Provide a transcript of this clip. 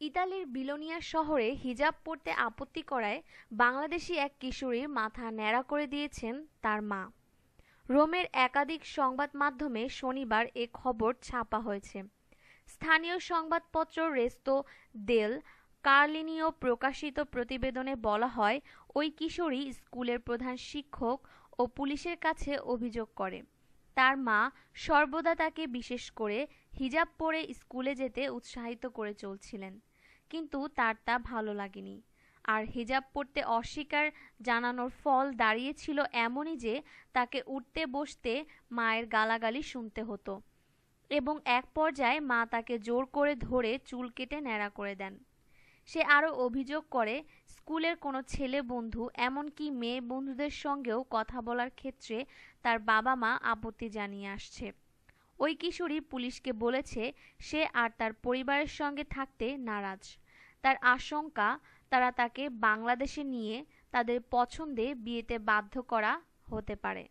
ইতালির বিলোনিয়া শহরে হিজাব পরতে আপত্তি করায় বাংলাদেশি এক কিশোরীর মাথা ন্যাড়া করে দিয়েছেন তার মা। রোমের একাধিক সংবাদ মাধ্যমে শনিবার এ খবর ছাপা হয়েছে। স্থানীয় সংবাদপত্র রেস্তো দেল কার্লিনিও প্রকাশিত প্রতিবেদনে বলা হয়, ওই কিশোরী স্কুলের প্রধান শিক্ষক ও পুলিশের কাছে অভিযোগ করে। তার মা সর্বদা তাকে বিশেষ করে হিজাব পরে স্কুলে যেতে উৎসাহিত করে চলছিলেন। কিন্তু তার তা ভালো লাগেনি। আর হিজাব পরতে অস্বীকার জানানোর ফল দাঁড়িয়েছিল এমনই যে তাকে উঠতে বসতে মায়ের গালাগালি শুনতে হতো এবং এক পর্যায়ে মা তাকে জোর করে ধরে চুল কেটে ন্যাড়া করে দেন। সে আরও অভিযোগ করে স্কুলের কোনো ছেলে বন্ধু, এমনকি মেয়ে বন্ধুদের সঙ্গেও কথা বলার ক্ষেত্রে তার বাবা মা আপত্তি জানিয়ে আসছে। ওই কিশোরী পুলিশকে বলেছে, সে আর তার পরিবারের সঙ্গে থাকতে নারাজ। তার আশঙ্কা, তারা তাকে বাংলাদেশে নিয়ে তাদের পছন্দে বিয়েতে বাধ্য করা হতে পারে।